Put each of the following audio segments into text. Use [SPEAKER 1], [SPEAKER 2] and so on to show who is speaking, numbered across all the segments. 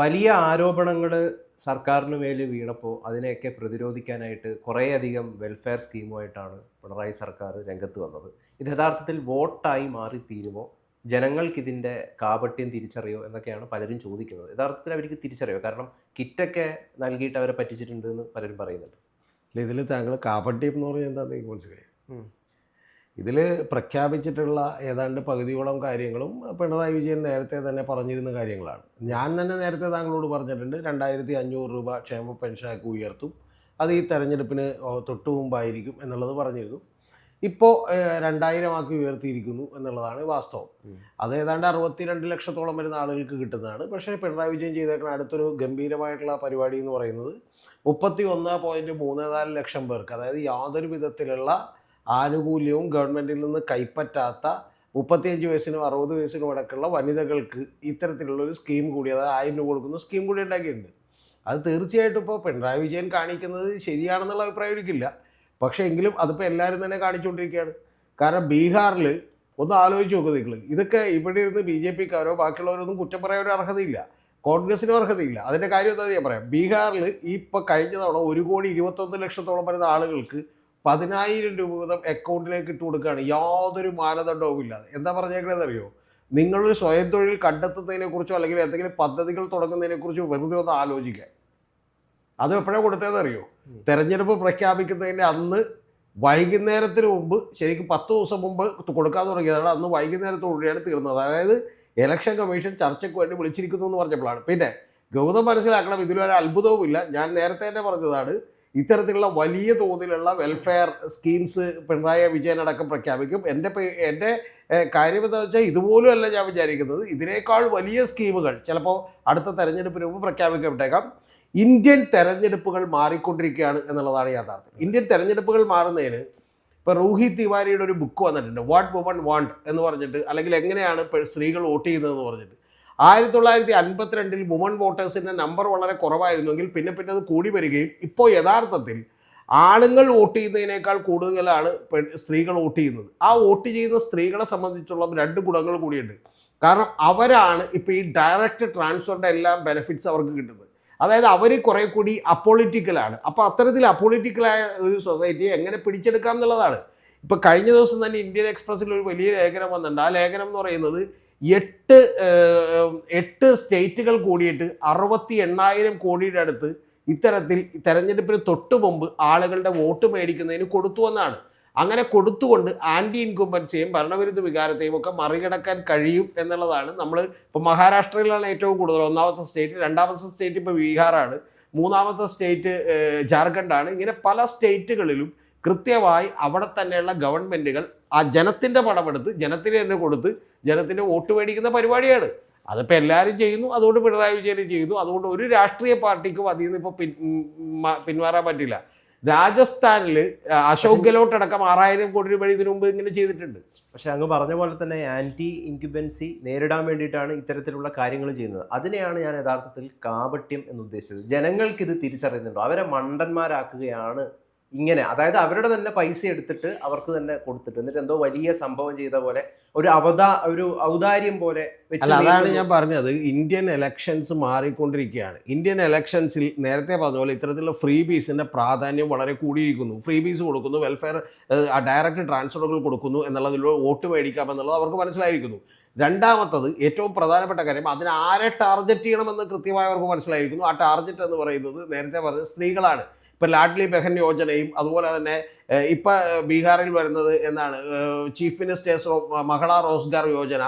[SPEAKER 1] വലിയ ആരോപണങ്ങൾ സർക്കാരിന് മേൽ വീണപ്പോൾ അതിനെയൊക്കെ പ്രതിരോധിക്കാനായിട്ട് കുറേയധികം വെൽഫെയർ സ്കീമുമായിട്ടാണ് പിണറായി സർക്കാർ രംഗത്ത് വന്നത്. ഇത് യഥാർത്ഥത്തിൽ വോട്ടായി മാറി തീരുമോ? ജനങ്ങൾക്കിതിന്റെ കാപട്യം തിരിച്ചറിയോ എന്നൊക്കെയാണ് പലരും ചോദിക്കുന്നത്. യഥാർത്ഥത്തിൽ അവർക്ക് തിരിച്ചറിയോ? കാരണം കിറ്റൊക്കെ നൽകിയിട്ട് അവരെ പറ്റിച്ചിട്ടുണ്ട് എന്ന് പലരും പറയുന്നുണ്ട്.
[SPEAKER 2] അല്ല ഇതിൽ താങ്കൾ കാപട്യം എന്ന് പറഞ്ഞാൽ എന്താണെന്ന് എനിക്ക് മനസ്സിലായി. ഇതിൽ പ്രഖ്യാപിച്ചിട്ടുള്ള ഏതാണ്ട് പകുതിയോളം കാര്യങ്ങളും പിണറായി വിജയൻ നേരത്തെ തന്നെ പറഞ്ഞിരുന്ന കാര്യങ്ങളാണ്. ഞാൻ തന്നെ നേരത്തെ താങ്കളോട് പറഞ്ഞിട്ടുണ്ട് രണ്ടായിരത്തി അഞ്ഞൂറ് രൂപ ക്ഷേമ പെൻഷനാക്കി ഉയർത്തും അത് ഈ തെരഞ്ഞെടുപ്പിന് തൊട്ടു മുമ്പായിരിക്കും എന്നുള്ളത് പറഞ്ഞിരുന്നു. ഇപ്പോൾ രണ്ടായിരമാക്കി ഉയർത്തിയിരിക്കുന്നു എന്നുള്ളതാണ് വാസ്തവം. അത് ഏതാണ്ട് അറുപത്തിരണ്ട് ലക്ഷത്തോളം വരുന്ന ആളുകൾക്ക് കിട്ടുന്നതാണ്. പക്ഷേ പിണറായി വിജയൻ ചെയ്തേക്കുന്ന അടുത്തൊരു ഗംഭീരമായിട്ടുള്ള പരിപാടി എന്ന് പറയുന്നത് മുപ്പത്തി ഒന്ന് പോയിന്റ് മൂന്ന് നാല് ലക്ഷം പേർക്ക് അതായത് യാതൊരു വിധത്തിലുള്ള ആനുകൂല്യവും ഗവൺമെന്റിൽ നിന്ന് കൈപ്പറ്റാത്ത മുപ്പത്തിയഞ്ച് വയസ്സിനും അറുപത് വയസ്സിനും അടക്കമുള്ള വനിതകൾക്ക് ഇത്തരത്തിലുള്ള ഒരു സ്കീം കൂടി അതായത് ആയിരം രൂപ കൊടുക്കുന്ന സ്കീം കൂടി ഉണ്ടാക്കിയിട്ടുണ്ട്. അത് തീർച്ചയായിട്ടും ഇപ്പോൾ പിണറായി വിജയൻ കാണിക്കുന്നത് ശരിയാണെന്നുള്ള അഭിപ്രായം എനിക്കില്ല പക്ഷേ എങ്കിലും അതിപ്പോൾ എല്ലാവരും തന്നെ കാണിച്ചുകൊണ്ടിരിക്കുകയാണ്. കാരണം ബീഹാറിൽ ഒന്ന് ആലോചിച്ച് നോക്കുക നിങ്ങൾ ഇതൊക്കെ ഇവിടെ ഇരുന്ന് ബി ജെ പിക്കാരോ ബാക്കിയുള്ളവരൊന്നും കുറ്റം പറയാൻ ഒരു അർഹതയില്ല. കോൺഗ്രസിനും അർഹതയില്ല. അതിന്റെ കാര്യം എന്താ ഞാൻ പറയാം? ബീഹാറിൽ ഇപ്പോൾ കഴിഞ്ഞ തവണ ഒരു കോടി ഇരുപത്തൊന്ന് ലക്ഷത്തോളം വരുന്ന ആളുകൾക്ക് പതിനായിരം രൂപ വീതം അക്കൗണ്ടിലേക്ക് ഇട്ട് കൊടുക്കുകയാണ്. യാതൊരു മാനദണ്ഡവും ഇല്ലാതെ. എന്താ പറഞ്ഞേക്കണത് അറിയോ? നിങ്ങൾ സ്വയം തൊഴിൽ കണ്ടെത്തുന്നതിനെക്കുറിച്ചോ അല്ലെങ്കിൽ എന്തെങ്കിലും പദ്ധതികൾ തുടങ്ങുന്നതിനെക്കുറിച്ചോ വെറുതെ ഒന്ന് ആലോചിക്കുക. അത് എപ്പോഴാണ് കൊടുത്തതെന്ന് അറിയോ? തെരഞ്ഞെടുപ്പ് പ്രഖ്യാപിക്കുന്നതിന്റെ അന്ന് വൈകുന്നേരത്തിന് മുമ്പ് ശരിക്കും പത്ത് ദിവസം മുമ്പ് കൊടുക്കാൻ തുടങ്ങിയതാണ്. അന്ന് വൈകുന്നേരത്തോടെയാണ് തീർന്നത്. അതായത് ഇലക്ഷൻ കമ്മീഷൻ ചർച്ചയ്ക്ക് വേണ്ടി വിളിച്ചിരിക്കുന്നു എന്ന് പറഞ്ഞപ്പോഴാണ്. പിന്നെ ഗൗതം മനസ്സിലാക്കണം ഇതിലൊരു അത്ഭുതവുമില്ല. ഞാൻ നേരത്തെ തന്നെ പറഞ്ഞതാണ് ഇത്തരത്തിലുള്ള വലിയ തോതിലുള്ള വെൽഫെയർ സ്കീംസ് പിണറായി വിജയൻ അടക്കം പ്രഖ്യാപിക്കും. എന്റെ എന്റെ കാര്യം എന്താ വെച്ചാൽ ഇതുപോലും അല്ല ഞാൻ വിചാരിക്കുന്നത്. ഇതിനേക്കാൾ വലിയ സ്കീമുകൾ ചിലപ്പോൾ അടുത്ത തെരഞ്ഞെടുപ്പിന് മുമ്പ് പ്രഖ്യാപിക്കപ്പെട്ടേക്കാം. ഇന്ത്യൻ തെരഞ്ഞെടുപ്പുകൾ മാറിക്കൊണ്ടിരിക്കുകയാണ് എന്നുള്ളതാണ് യാഥാർത്ഥ്യം. ഇന്ത്യൻ തെരഞ്ഞെടുപ്പുകൾ മാറുന്നതിന് ഇപ്പോൾ റൂഹി തിവാരിയുടെ ഒരു ബുക്ക് വന്നിട്ടുണ്ട്. വാട്ട് വുമൺ വാണ്ട് എന്ന് പറഞ്ഞിട്ട് അല്ലെങ്കിൽ എങ്ങനെയാണ് സ്ത്രീകൾ വോട്ട് ചെയ്യുന്നതെന്ന് പറഞ്ഞിട്ട്. ആയിരത്തി തൊള്ളായിരത്തി അൻപത്തിരണ്ടിൽ വുമൺ വോട്ടേഴ്സിന്റെ നമ്പർ വളരെ കുറവായിരുന്നെങ്കിൽ പിന്നെ പിന്നെ അത് കൂടി വരികയും ഇപ്പോൾ യഥാർത്ഥത്തിൽ ആണുങ്ങൾ വോട്ട് ചെയ്യുന്നതിനേക്കാൾ കൂടുതലാണ് സ്ത്രീകൾ വോട്ട് ചെയ്യുന്നത്. ആ വോട്ട് ചെയ്യുന്ന സ്ത്രീകളെ സംബന്ധിച്ചുള്ള രണ്ട് ഗുണങ്ങൾ കൂടിയുണ്ട്. കാരണം അവരാണ് ഇപ്പോൾ ഈ ഡയറക്റ്റ് ട്രാൻസ്ഫറിന്റെ എല്ലാം ബെനിഫിറ്റ്സ് അവർക്ക് കിട്ടുന്നത്. അതായത് അവർ കുറേ കൂടി അപ്പോളിറ്റിക്കലാണ് അപ്പോൾ അത്തരത്തിൽ അപ്പോളിറ്റിക്കലായ ഒരു സൊസൈറ്റിയെ എങ്ങനെ പിടിച്ചെടുക്കാം എന്നുള്ളതാണ്. ഇപ്പോൾ കഴിഞ്ഞ ദിവസം തന്നെ ഇന്ത്യൻ എക്സ്പ്രസ്സിൽ ഒരു വലിയ ലേഖനം വന്നിട്ടുണ്ട്. ആ ലേഖനം എന്ന് പറയുന്നത് എട്ട് എട്ട് സ്റ്റേറ്റുകൾ കൂടിയിട്ട് അറുപത്തി എണ്ണായിരം കോടിയുടെ അടുത്ത് ഇത്തരത്തിൽ തെരഞ്ഞെടുപ്പിന് തൊട്ടു മുമ്പ് ആളുകളുടെ വോട്ട് മേടിക്കുന്നതിന് കൊടുത്തു എന്നാണ്. അങ്ങനെ കൊടുത്തുകൊണ്ട് ആന്റി ഇൻകുംബൻസിയും ഭരണവിരുദ്ധ വികാരത്തെയും ഒക്കെ മറികടക്കാൻ കഴിയും എന്നുള്ളതാണ് നമ്മൾ ഇപ്പോൾ മഹാരാഷ്ട്രയിലാണ് ഏറ്റവും കൂടുതൽ ഒന്നാമത്തെ സ്റ്റേറ്റ് രണ്ടാമത്തെ സ്റ്റേറ്റ് ഇപ്പോൾ ബീഹാറാണ് മൂന്നാമത്തെ സ്റ്റേറ്റ് ജാർഖണ്ഡ് ജാർഖണ്ഡാണ്. ഇങ്ങനെ പല സ്റ്റേറ്റുകളിലും കൃത്യമായി അവിടെ തന്നെയുള്ള ഗവൺമെന്റുകൾ ആ ജനത്തിന്റെ പണമെടുത്ത് ജനത്തിന് തന്നെ കൊടുത്ത് ജനത്തിന്റെ വോട്ട് മേടിക്കുന്ന പരിപാടിയാണ്. അതിപ്പോൾ എല്ലാവരും ചെയ്യുന്നു അതുകൊണ്ട് പിണറായി വിജയനും ചെയ്യുന്നു അതുകൊണ്ട് ഒരു രാഷ്ട്രീയ പാർട്ടിക്കും അതിൽ നിന്ന് ഇപ്പോൾ പിൻ പിന്മാറാൻ പറ്റില്ല. രാജസ്ഥാനിൽ അശോക് ഗെലോട്ട് അടക്കം ആറായിരം കോടി രൂപ ഇതിനു മുമ്പ് ഇങ്ങനെ ചെയ്തിട്ടുണ്ട്.
[SPEAKER 1] പക്ഷെ അങ്ങ് പറഞ്ഞ പോലെ തന്നെ ആന്റി ഇൻക്യുബൻസി നേരിടാൻ വേണ്ടിയിട്ടാണ് ഇത്തരത്തിലുള്ള കാര്യങ്ങൾ ചെയ്യുന്നത്. അതിനെയാണ് ഞാൻ യഥാർത്ഥത്തിൽ കാപട്യം എന്ന് ഉദ്ദേശിച്ചത്. ജനങ്ങൾക്ക് ഇത് തിരിച്ചറിയുന്നുണ്ടോ. അവരെ മണ്ടന്മാരാക്കുകയാണ് ഇങ്ങനെ. അതായത് അവരുടെ തന്നെ പൈസ എടുത്തിട്ട് അവർക്ക് തന്നെ കൊടുത്തിട്ട്. എന്നിട്ട് എന്തോ വലിയ സംഭവം ചെയ്ത പോലെ ഒരു അവതാ ഒരു ഔദാര്യം പോലെ
[SPEAKER 2] അല്ല അതാണ്. ഞാൻ പറഞ്ഞത്. ഇന്ത്യൻ എലക്ഷൻസ് മാറിക്കൊണ്ടിരിക്കുകയാണ്. ഇന്ത്യൻ എലക്ഷൻസിൽ നേരത്തെ പറഞ്ഞ പോലെ ഇത്തരത്തിലുള്ള ഫ്രീ ബീസിന്റെ പ്രാധാന്യം വളരെ കൂടിയിരിക്കുന്നു. ഫ്രീ ബീസ് കൊടുക്കുന്നു വെൽഫെയർ ഡയറക്റ്റ് ട്രാൻസ്ഫറുകൾ കൊടുക്കുന്നു എന്നുള്ളതിലൂടെ വോട്ട് മേടിക്കാം എന്നുള്ളത് അവർക്ക് മനസ്സിലായിരിക്കുന്നു. രണ്ടാമത്തത് ഏറ്റവും പ്രധാനപ്പെട്ട കാര്യം അതിന് ആരെ ടാർഗറ്റ് ചെയ്യണമെന്ന് കൃത്യമായി അവർക്ക് മനസ്സിലായിരിക്കുന്നു. ആ ടാർഗറ്റ് എന്ന് പറയുന്നത് നേരത്തെ പറഞ്ഞത് സ്ത്രീകളാണ്. ഇപ്പം ലാഡ്ലി ബെഹൻ യോജനയും അതുപോലെ തന്നെ ഇപ്പം ബീഹാറിൽ വരുന്നത് എന്നാണ് ചീഫ് മിനിസ്റ്റേഴ്സ് മഹിളാ റോസ്ഗാർ യോജന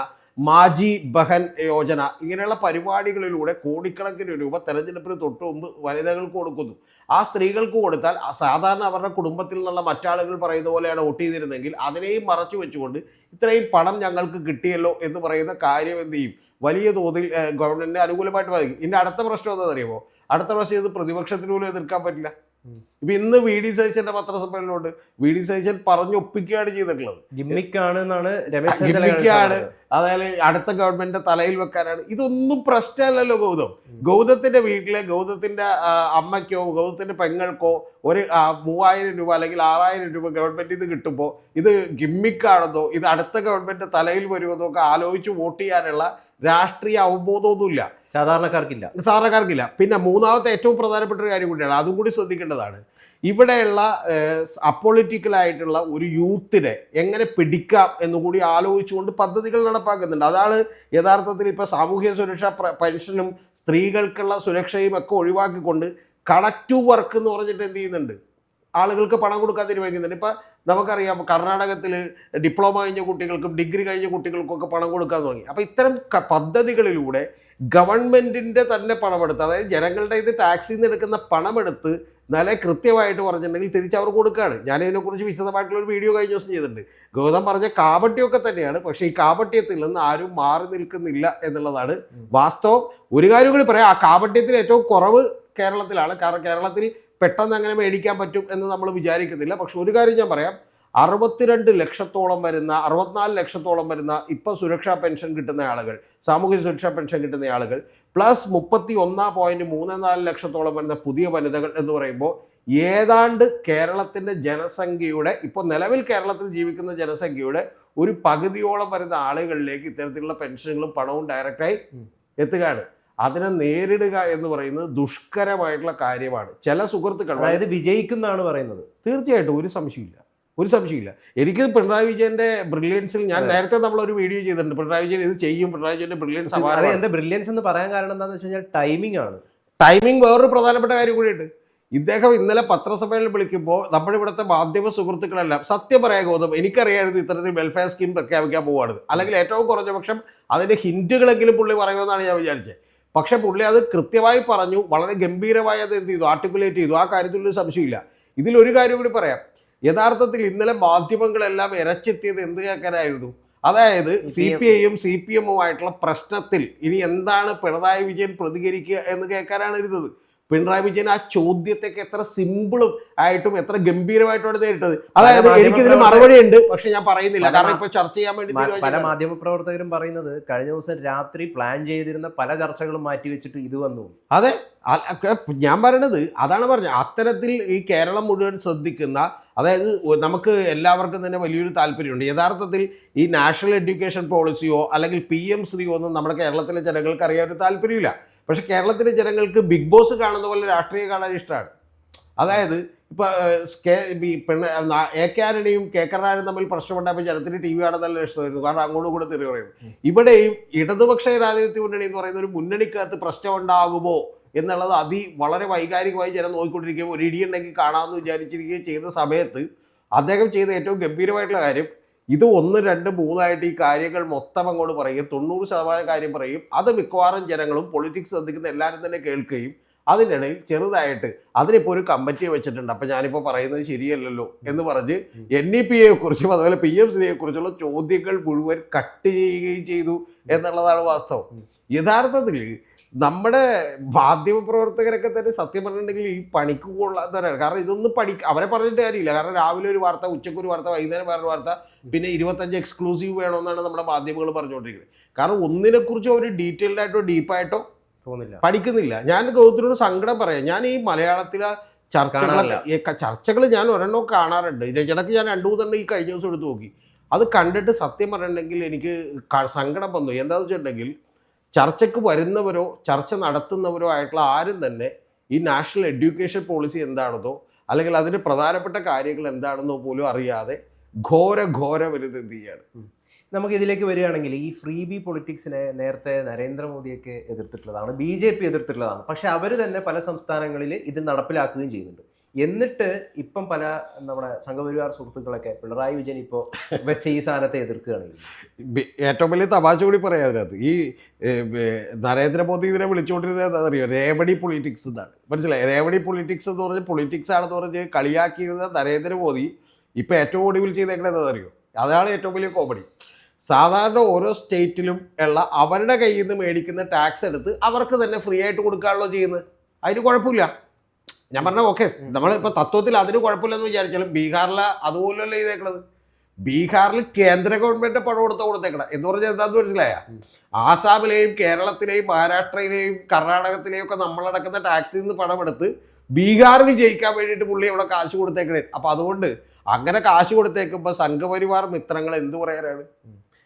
[SPEAKER 2] മാജി ബഹൻ യോജന ഇങ്ങനെയുള്ള പരിപാടികളിലൂടെ കോടിക്കണക്കിന് രൂപ തെരഞ്ഞെടുപ്പിന് തൊട്ട് മുമ്പ് വനിതകൾക്ക് കൊടുക്കുന്നു. ആ സ്ത്രീകൾക്ക് കൊടുത്താൽ സാധാരണ അവരുടെ കുടുംബത്തിൽ നിന്നുള്ള മറ്റാളുകൾ പറയുന്ന പോലെയാണ് വോട്ട് ചെയ്തിരുന്നെങ്കിൽ അതിനെയും മറച്ചു വെച്ചുകൊണ്ട് ഇത്രയും പണം ഞങ്ങൾക്ക് കിട്ടിയല്ലോ എന്ന് പറയുന്ന കാര്യം എന്ത് ചെയ്യും? വലിയ തോതിൽ ഗവൺമെന്റിന് അനുകൂലമായിട്ട് ബാധിക്കും. ഇനി അടുത്ത പ്രശ്നം എന്താണെന്ന് അറിയുമോ അടുത്ത പ്രശ്നം ഇത് പ്രതിപക്ഷത്തിന് പോലും എതിർക്കാൻ പറ്റില്ല. ഇപ്പൊ ഇന്ന് വി ഡി സതീശന്റെ പത്രസമ്മേളനമുണ്ട്. വി ഡി സതീശൻ പറഞ്ഞൊപ്പിക്കുകയാണ് ചെയ്തിട്ടുള്ളത്.
[SPEAKER 1] ഗിമ്മിക്കാണ് എന്നാണ് രമേശ്
[SPEAKER 2] ഗിമ്മിക്കാണ്.
[SPEAKER 1] പറഞ്ഞത്.
[SPEAKER 2] അതായത് അടുത്ത ഗവൺമെന്റ് തലയിൽ വെക്കാനാണ്. ഇതൊന്നും പ്രശ്നമല്ലല്ലോ ഗൗതം. ഗൗതത്തിന്റെ വീട്ടിലെ ഗൗതത്തിന്റെ അമ്മയ്ക്കോ ഗൗതത്തിന്റെ പെങ്ങൾക്കോ ഒരു മൂവായിരം രൂപ അല്ലെങ്കിൽ ആറായിരം രൂപ ഗവൺമെന്റ് ഇത് കിട്ടുമ്പോൾ ഇത് ഗിമ്മിക്കാണെന്നോ ഇത് അടുത്ത ഗവൺമെന്റ് തലയിൽ വരുമെന്നോ ഒക്കെ ആലോചിച്ച് വോട്ട് ചെയ്യാനുള്ള രാഷ്ട്രീയ അവബോധമൊന്നുമില്ല.
[SPEAKER 1] സാധാരണക്കാർക്കില്ല.
[SPEAKER 2] സാധാരണക്കാർക്കില്ല. പിന്നെ മൂന്നാമത്തെ ഏറ്റവും പ്രധാനപ്പെട്ട ഒരു കാര്യം കൂടിയാണ് അതും കൂടി ശ്രദ്ധിക്കേണ്ടതാണ്. ഇവിടെയുള്ള അപ്പൊളിറ്റിക്കലായിട്ടുള്ള ഒരു യൂത്തിനെ എങ്ങനെ പിടിക്കാം എന്നുകൂടി ആലോചിച്ചുകൊണ്ട് പദ്ധതികൾ നടപ്പാക്കുന്നുണ്ട്. അതാണ് യഥാർത്ഥത്തിൽ ഇപ്പോൾ സാമൂഹ്യ സുരക്ഷാ പെൻഷനും സ്ത്രീകൾക്കുള്ള സുരക്ഷയും ഒക്കെ ഒഴിവാക്കിക്കൊണ്ട് കണക്റ്റു വർക്ക് എന്ന് പറഞ്ഞിട്ട് എന്ത് ചെയ്യുന്നുണ്ട്? ആളുകൾക്ക് പണം കൊടുക്കാൻ തീരുമാനിക്കുന്നുണ്ട്. ഇപ്പം നമുക്കറിയാം കർണാടകത്തിൽ ഡിപ്ലോമ കഴിഞ്ഞ കുട്ടികൾക്കും ഡിഗ്രി കഴിഞ്ഞ കുട്ടികൾക്കൊക്കെ പണം കൊടുക്കാൻ തുടങ്ങി. അപ്പോൾ ഇത്തരം പദ്ധതികളിലൂടെ ഗവൺമെന്റിന്റെ തന്നെ പണമെടുത്ത് അതായത് ജനങ്ങളുടെ ഇത് ടാക്സിൽ നിന്ന് എടുക്കുന്ന പണമെടുത്ത് നല്ല കൃത്യമായിട്ട് പറഞ്ഞിട്ടുണ്ടെങ്കിൽ തിരിച്ച് അവർ കൊടുക്കുകയാണ്. ഞാൻ ഇതിനെക്കുറിച്ച് വിശദമായിട്ടുള്ള ഒരു വീഡിയോ കഴിഞ്ഞ ദിവസം ചെയ്തിട്ടുണ്ട്. ഗൗതം പറഞ്ഞ കാപട്യമൊക്കെ തന്നെയാണ്. പക്ഷേ ഈ കാപട്യത്തിൽ നിന്ന് ആരും മാറി നിൽക്കുന്നില്ല എന്നുള്ളതാണ് വാസ്തവം. ഒരു കാര്യം കൂടി പറയാം ആ കാപട്യത്തിൽ ഏറ്റവും കുറവ് കേരളത്തിലാണ്. കാരണം കേരളത്തിൽ പെട്ടെന്ന് അങ്ങനെ മേടിക്കാൻ പറ്റും എന്ന് നമ്മൾ വിചാരിക്കുന്നില്ല. പക്ഷെ ഒരു കാര്യം ഞാൻ പറയാം അറുപത്തിരണ്ട് ലക്ഷത്തോളം വരുന്ന അറുപത്തിനാല് ലക്ഷത്തോളം വരുന്ന ഇപ്പം സുരക്ഷാ പെൻഷൻ കിട്ടുന്ന ആളുകൾ സാമൂഹ്യ സുരക്ഷാ പെൻഷൻ കിട്ടുന്ന ആളുകൾ പ്ലസ് മുപ്പത്തി ഒന്നാം പോയിന്റ് മൂന്ന് നാല് ലക്ഷത്തോളം വരുന്ന പുതിയ വനിതകൾ എന്ന് പറയുമ്പോൾ ഏതാണ്ട് കേരളത്തിന്റെ ജനസംഖ്യയുടെ ഇപ്പോൾ നിലവിൽ കേരളത്തിൽ ജീവിക്കുന്ന ജനസംഖ്യയുടെ ഒരു പകുതിയോളം വരുന്ന ആളുകളിലേക്ക് ഇത്തരത്തിലുള്ള പെൻഷനുകളും പണവും ഡയറക്റ്റായി എത്തുകയാണ്. അതിനെ നേരിടുക എന്ന് പറയുന്നത് ദുഷ്കരമായിട്ടുള്ള കാര്യമാണ്. ചില സുഹൃത്തുക്കൾ
[SPEAKER 1] അതായത് വിജയിക്കുന്നതാണ് പറയുന്നത്.
[SPEAKER 2] തീർച്ചയായിട്ടും ഒരു സംശയമില്ല ഒരു സംശയമില്ല എനിക്ക് പിണറായി വിജയന്റെ ബ്രില്യൻസിൽ ഞാൻ നേരത്തെ നമ്മൾ ഒരു വീഡിയോ ചെയ്തിട്ടുണ്ട്. പിണറായി വിജയൻ ഇത് ചെയ്യും. പിണറായി വിജയന്റെ ബ്രില്യൻസ് എന്റെ
[SPEAKER 1] എന്താ ബ്രില്യൻസ് എന്ന് പറയാൻ കാരണം എന്താണെന്ന് വെച്ച് കഴിഞ്ഞാൽ ടൈമിംഗ് ആണ്.
[SPEAKER 2] ടൈമിംഗ് വേറൊരു പ്രധാനപ്പെട്ട കാര്യം കൂടിയുണ്ട്. ഇദ്ദേഹം ഇന്നലെ പത്രസഭയിൽ വിളിക്കുമ്പോൾ നമ്മുടെ ഇവിടുത്തെ മാധ്യമ സുഹൃത്തുക്കളെല്ലാം സത്യം പറയാൻ ഗൗതം എനിക്കറിയായിരുന്നു ഇത്തരത്തിൽ വെൽഫെയർ സ്കീം പ്രഖ്യാപിക്കാൻ പോവാണ് അല്ലെങ്കിൽ ഏറ്റവും കുറഞ്ഞ പക്ഷം അതിന്റെ ഹിന്റുകളെങ്കിലും പുള്ളി പറയുമെന്നാണ് ഞാൻ വിചാരിച്ചത്. പക്ഷെ പുള്ളി അത് കൃത്യമായി പറഞ്ഞു വളരെ ഗംഭീരമായി അത് എന്ത് ചെയ്തു ആർട്ടിക്കുലേറ്റ് ചെയ്തു. ആ കാര്യത്തിലൊരു സംശയമില്ല ഇതിലൊരു കാര്യം കൂടി പറയാം. യഥാർത്ഥത്തിൽ ഇന്നലെ മാധ്യമങ്ങളെല്ലാം ഇരച്ചെത്തിയത് എന്ത് കേൾക്കാനായിരുന്നു? അതായത് സി പി ഐയും സി പി എമ്മുമായിട്ടുള്ള പ്രശ്നത്തിൽ ഇനി എന്താണ് പിണറായി വിജയൻ പ്രതികരിക്കുക എന്ന് കേൾക്കാനാണ് ഇരുന്നത്. പിണറായി വിജയൻ ആ ചോദ്യത്തേക്ക് എത്ര സിമ്പിളും ആയിട്ടും എത്ര ഗംഭീരമായിട്ടാണ് നേരിട്ടത്. അതായത്
[SPEAKER 1] എനിക്ക്
[SPEAKER 2] എനിക്കിതിന് മറുപടി ഉണ്ട് പക്ഷെ ഞാൻ പറയുന്നില്ല. കാരണം ഇപ്പൊ ചർച്ച ചെയ്യാൻ വേണ്ടി
[SPEAKER 1] പല. മാധ്യമ പ്രവർത്തകരും പറയുന്നത് കഴിഞ്ഞ ദിവസം രാത്രി പ്ലാൻ ചെയ്തിരുന്ന പല ചർച്ചകളും മാറ്റി വെച്ചിട്ട് ഇത് വന്നു.
[SPEAKER 2] അതെ. ഞാൻ പറയണത് അതാണ് പറഞ്ഞത്. അത്തരത്തിൽ ഈ കേരളം മുഴുവൻ ശ്രദ്ധിക്കുന്ന അതായത് നമുക്ക് എല്ലാവർക്കും തന്നെ വലിയൊരു താല്പര്യമുണ്ട്. യഥാർത്ഥത്തിൽ ഈ നാഷണൽ എഡ്യൂക്കേഷൻ പോളിസിയോ അല്ലെങ്കിൽ പി എം ശ്രീയോ ഒന്നും നമ്മുടെ കേരളത്തിലെ ജനങ്ങൾക്ക് അറിയാൻ ഒരു താല്പര്യമില്ല. പക്ഷെ കേരളത്തിലെ ജനങ്ങൾക്ക് ബിഗ് ബോസ് കാണുന്ന പോലെ രാഷ്ട്രീയം കാണാൻ ഇഷ്ടമാണ് അതായത് ഇപ്പോൾ ഈ പെണ്ണ് എ കെ ആന്റണിയും കെ കരുണാകരനും തമ്മിൽ പ്രശ്നമുണ്ടായപ്പോൾ ജനത്തിന് ടി വി കാണാൻ നല്ല ഇഷ്ടമായിരുന്നു. കാരണം അങ്ങോട്ടും കൂടെ തിരി പറയും. ഇവിടെയും ഇടതുപക്ഷ ജനാധിപത്യ മുന്നണി എന്ന് പറയുന്ന ഒരു മുന്നണിക്കകത്ത് പ്രശ്നമുണ്ടാകുമോ എന്നുള്ളത് അതി വളരെ വൈകാരികമായി ജനം നോക്കിക്കൊണ്ടിരിക്കുകയും ഒരു ഇടിയുണ്ടെങ്കിൽ കാണാമെന്ന് വിചാരിച്ചിരിക്കുകയും ചെയ്ത സമയത്ത് അദ്ദേഹം ചെയ്ത ഏറ്റവും ഗംഭീരമായിട്ടുള്ള കാര്യം ഇത് ഒന്ന് രണ്ട് മൂന്നായിട്ട് ഈ കാര്യങ്ങൾ മൊത്തം അങ്ങോട്ട് പറയും തൊണ്ണൂറ് ശതമാനം കാര്യം പറയും അത് മിക്കവാറും ജനങ്ങളും പൊളിറ്റിക്സ് ശ്രദ്ധിക്കുന്ന എല്ലാവരും തന്നെ കേൾക്കുകയും അതിനിടയിൽ ചെറുതായിട്ട് അതിനിപ്പോൾ ഒരു കമ്മിറ്റി വെച്ചിട്ടുണ്ട്. അപ്പം ഞാനിപ്പോൾ പറയുന്നത് ശരിയല്ലല്ലോ എന്ന് പറഞ്ഞ് എൻ ഇ പി എയെ കുറിച്ചും അതുപോലെ പി എം സിയെ കുറിച്ചുള്ള ചോദ്യങ്ങൾ മുഴുവൻ കട്ട് ചെയ്യുകയും ചെയ്തു എന്നുള്ളതാണ് വാസ്തവം. യഥാർത്ഥത്തിൽ നമ്മുടെ മാധ്യമ പ്രവർത്തകരൊക്കെ തന്നെ സത്യം പറഞ്ഞിട്ടുണ്ടെങ്കിൽ ഈ പണിക്ക് കൊള്ളാത്തവരാണ്. കാരണം ഇതൊന്നും പഠി അവരെ പറഞ്ഞിട്ട് കാര്യമില്ല. കാരണം രാവിലെ ഒരു വാർത്ത ഉച്ചയ്ക്ക് ഒരു വാർത്ത വൈകുന്നേരം വേറൊരു വാർത്ത പിന്നെ ഇരുപത്തഞ്ച് എക്സ്ക്ലൂസീവ് വേണമെന്നാണ് നമ്മുടെ മാധ്യമങ്ങൾ പറഞ്ഞുകൊണ്ടിരിക്കുന്നത്. കാരണം ഒന്നിനെക്കുറിച്ച് അവർ ഡീറ്റെയിൽഡ് ആയിട്ടോ ഡീപ്പായിട്ടോ
[SPEAKER 1] തോന്നില്ല.
[SPEAKER 2] പഠിക്കുന്നില്ല. ഞാൻ ഗൗതത്തിനോട് സങ്കടം പറയാം. ഞാൻ ഈ മലയാളത്തിലെ
[SPEAKER 1] ചർച്ചകളല്ല
[SPEAKER 2] ചർച്ചകൾ ചർച്ചകൾ ഞാൻ ഒരെണ്ണം കാണാറുണ്ട്. ഇടയ്ക്ക് ഞാൻ രണ്ടു മൂന്നെണ്ണം ഈ കഴിഞ്ഞ ദിവസം എടുത്ത് നോക്കി. അത് കണ്ടിട്ട് സത്യം പറഞ്ഞിട്ടുണ്ടെങ്കിൽ എനിക്ക് സങ്കടം വന്നു. എന്താണെന്ന് വെച്ചിട്ടുണ്ടെങ്കിൽ ചർച്ചയ്ക്ക് വരുന്നവരോ ചർച്ച നടത്തുന്നവരോ ആയിട്ടുള്ള ആരും തന്നെ ഈ നാഷണൽ എഡ്യൂക്കേഷൻ പോളിസി എന്താണെന്നോ അല്ലെങ്കിൽ അതിന് പ്രധാനപ്പെട്ട കാര്യങ്ങൾ എന്താണെന്നോ പോലും അറിയാതെ ഘോര ഘോര വലുത് എന്ത് ചെയ്യാണ്?
[SPEAKER 1] നമുക്ക് ഇതിലേക്ക് വരികയാണെങ്കിൽ ഈ ഫ്രീ ബി പൊളിറ്റിക്സിനെ നേരത്തെ നരേന്ദ്രമോദിയൊക്കെ എതിർത്തിട്ടുള്ളതാണ് ബി ജെ പി എതിർത്തിട്ടുള്ളതാണ്. പക്ഷേ അവർ തന്നെ പല സംസ്ഥാനങ്ങളിൽ ഇത് നടപ്പിലാക്കുകയും ചെയ്യുന്നുണ്ട്. എന്നിട്ട് ഇപ്പം പല നമ്മുടെ സംഘപരിവാർ സുഹൃത്തുക്കളൊക്കെ പിണറായി വിജയൻ ഇപ്പോൾ വെച്ച ഈ സാധനത്തെ എതിർക്കുകയാണ്.
[SPEAKER 2] ഏറ്റവും വലിയ തമാശ കൂടി പറയാം അതിനകത്ത്. ഈ നരേന്ദ്രമോദി ഇതിനെ വിളിച്ചുകൊണ്ടിരുന്നത് അറിയോ രേവടി പൊളിറ്റിക്സ് എന്നാണ്. മനസ്സിലായി? രേവടി പൊളിറ്റിക്സ് എന്ന് പറഞ്ഞാൽ പൊളിറ്റിക്സ് ആണെന്ന് പറഞ്ഞ് കളിയാക്കിയിരുന്ന നരേന്ദ്രമോദി ഇപ്പം ഏറ്റവും ഒടുവിൽ ചെയ്തേക്കണത് അറിയോ അതാണ് ഏറ്റവും വലിയ കോമഡി സാധാരണ ഓരോ സ്റ്റേറ്റിലും ഉള്ള അവരുടെ കയ്യിൽ നിന്ന് മേടിക്കുന്ന ടാക്സ് എടുത്ത് അവർക്ക് തന്നെ ഫ്രീ ആയിട്ട് കൊടുക്കാണല്ലോ ചെയ്യുന്നത്. അതിന് കുഴപ്പമില്ല. ഞാൻ പറഞ്ഞ ഓക്കെ നമ്മളിപ്പോൾ തത്വത്തിൽ അതിന് കുഴപ്പമില്ലെന്ന് വിചാരിച്ചാലും ബീഹാറിൽ അതുപോലല്ലേ ചെയ്തേക്കണത്? ബീഹാറിൽ കേന്ദ്ര ഗവൺമെന്റ് പണം കൊടുത്ത കൊടുത്തേക്കണം എന്ന് പറഞ്ഞാൽ എന്താന്ന് മനസ്സിലായ? ആസാമിലെയും കേരളത്തിലെയും മഹാരാഷ്ട്രയിലെയും കർണാടകത്തിലെയും ഒക്കെ നമ്മളടക്കുന്ന ടാക്സിൽ നിന്ന് പണമെടുത്ത് ബീഹാറിൽ ജയിക്കാൻ വേണ്ടിയിട്ട് പുള്ളി ഇവിടെ കാശ് കൊടുത്തേക്കണേ. അപ്പൊ അതുകൊണ്ട് അങ്ങനെ കാശ് കൊടുത്തേക്കുമ്പോൾ സംഘപരിവാർ മിത്രങ്ങൾ എന്ത് പറയാനാണ്?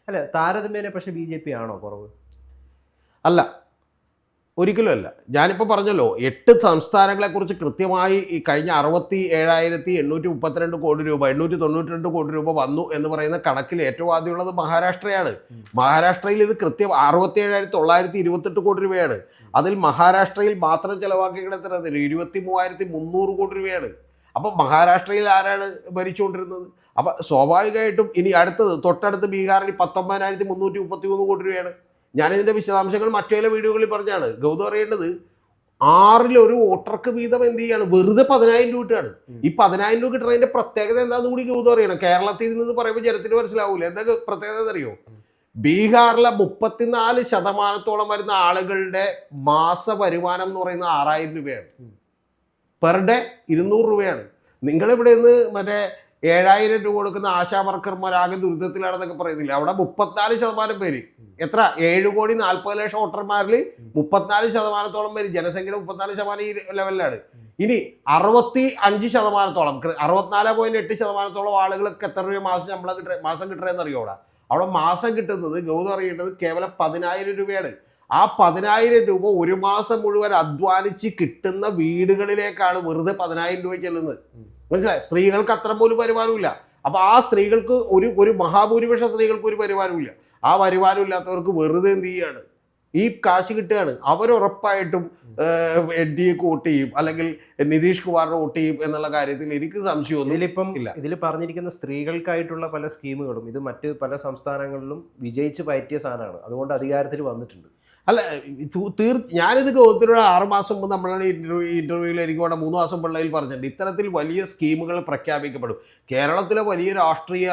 [SPEAKER 1] അല്ല താരതമ്യേന പക്ഷെ ബി ജെ പി ആണോ കുറവ്?
[SPEAKER 2] അല്ല ഒരിക്കലും അല്ല. ഞാനിപ്പോൾ പറഞ്ഞല്ലോ എട്ട് സംസ്ഥാനങ്ങളെക്കുറിച്ച് കൃത്യമായി ഈ കഴിഞ്ഞ അറുപത്തി ഏഴായിരത്തി എണ്ണൂറ്റി മുപ്പത്തിരണ്ട് കോടി രൂപ എണ്ണൂറ്റി തൊണ്ണൂറ്റി രണ്ട് കോടി രൂപ വന്നു എന്ന് പറയുന്ന കണക്കിൽ ഏറ്റവും ആദ്യമുള്ളത് മഹാരാഷ്ട്രയാണ്. മഹാരാഷ്ട്രയിൽ ഇത് കൃത്യം അറുപത്തി ഏഴായിരത്തി തൊള്ളായിരത്തി ഇരുപത്തെട്ട് കോടി രൂപയാണ്. അതിൽ മഹാരാഷ്ട്രയിൽ മാത്രം ചിലവാക്കി കിടത്തുന്നത് ഇരുപത്തി മൂവായിരത്തി മുന്നൂറ് കോടി രൂപയാണ്. അപ്പം മഹാരാഷ്ട്രയിൽ ആരാണ് ഭരിച്ചുകൊണ്ടിരുന്നത്? അപ്പം സ്വാഭാവികമായിട്ടും ഇനി അടുത്തത് തൊട്ടടുത്ത് ബീഹാറിൽ പത്തൊമ്പതിനായിരത്തി മുന്നൂറ്റി മുപ്പത്തി മൂന്ന് കോടി രൂപയാണ്. ഞാനിതിന്റെ വിശദാംശങ്ങൾ മറ്റു ചില വീഡിയോകളിൽ പറഞ്ഞാണ്. ഗൗതം അറിയേണ്ടത് ആറിലൊരു വോട്ടർക്ക് വീതം എന്ത് ചെയ്യാണ്? വെറുതെ പതിനായിരം രൂപ കിട്ടുകയാണ് ഈ പതിനായിരം രൂപ കിട്ടുന്നതിന്റെ പ്രത്യേകത എന്താണെന്ന് കൂടി ഗൗതം അറിയണം. കേരളത്തിൽ നിന്ന് പറയുമ്പോൾ ജനത്തിന് മനസ്സിലാവൂല. എന്താ പ്രത്യേകത എന്നറിയോ? ബീഹാറിലെ മുപ്പത്തിനാല് ശതമാനത്തോളം വരുന്ന ആളുകളുടെ മാസ വരുമാനം എന്ന് പറയുന്ന ആറായിരം രൂപയാണ്. പെർ ഡേ ഇരുന്നൂറ് രൂപയാണ്. നിങ്ങളിവിടെ നിന്ന് മറ്റേ ഏഴായിരം രൂപ കൊടുക്കുന്ന ആശാ വർക്കർമാർ ആകെ ദുരിതത്തിലാണെന്നൊക്കെ പറയുന്നില്ല? അവിടെ മുപ്പത്തിനാല് ശതമാനം പേര്. എത്ര? ഏഴ് കോടി നാൽപ്പത് ലക്ഷം വോട്ടർമാരിൽ മുപ്പത്തിനാല് ശതമാനത്തോളം പേര്. ജനസംഖ്യയുടെ മുപ്പത്തിനാല് ശതമാനം ഈ ലെവലിലാണ്. ഇനി അറുപത്തി അഞ്ച് ശതമാനത്തോളം അറുപത്തിനാല് പോയിന്റ് എട്ട് ശതമാനത്തോളം ആളുകൾക്ക് എത്ര രൂപ മാസം ശമ്പളം കിട്ടുക മാസം കിട്ടുന്നതെന്ന് അറിയോ അവിടെ? അവിടെ മാസം കിട്ടുന്നത് ഗൗതം അറിയേണ്ടത് കേവലം പതിനായിരം രൂപയാണ്. ആ പതിനായിരം രൂപ ഒരു മാസം മുഴുവൻ അധ്വാനിച്ച് കിട്ടുന്ന വീടുകളിലേക്കാണ് വെറുതെ പതിനായിരം രൂപ ചെല്ലുന്നത്. മനസ്സിലായി? സ്ത്രീകൾക്ക് അത്ര പോലും വരുമാനമില്ല അപ്പൊ ആ സ്ത്രീകൾക്ക് ഒരു ഒരു മഹാഭൂരിപക്ഷ സ്ത്രീകൾക്ക് ഒരു വരുമാനമില്ല ആ വരുമാനം ഇല്ലാത്തവർക്ക് വെറുതെ എന്ത് ചെയ്യാണ്? ഈ കാശ് കിട്ടുകയാണ്. അവരുറപ്പായിട്ടും എൻ ഡി എക്ക് വോട്ട് ചെയ്യും. അല്ലെങ്കിൽ നിതീഷ് കുമാറിന് വോട്ട് ചെയ്യും എന്നുള്ള കാര്യത്തിൽ എനിക്ക് സംശയമൊന്നും
[SPEAKER 1] ഇതിലിപ്പം
[SPEAKER 2] ഇല്ല.
[SPEAKER 1] ഇതിൽ പറഞ്ഞിരിക്കുന്ന സ്ത്രീകൾക്കായിട്ടുള്ള പല സ്കീമുകളും ഇത് മറ്റ് പല സംസ്ഥാനങ്ങളിലും വിജയിച്ച് പയറ്റിയ സാധനമാണ്. അതുകൊണ്ട് അധികാരത്തിൽ വന്നിട്ടുണ്ട്.
[SPEAKER 2] അല്ല തീർ ഞാനിത് ഗൗതത്തിലൂടെ ആറ് മാസം മുമ്പ് നമ്മളുടെ ഇന്റർവ്യൂ ഇന്റർവ്യൂവിൽ എനിക്ക് വേണ്ട മൂന്ന് മാസം പിള്ളയിൽ പറഞ്ഞിട്ടുണ്ട്. ഇത്തരത്തിൽ വലിയ സ്കീമുകൾ പ്രഖ്യാപിക്കപ്പെടും. കേരളത്തിലെ വലിയ രാഷ്ട്രീയ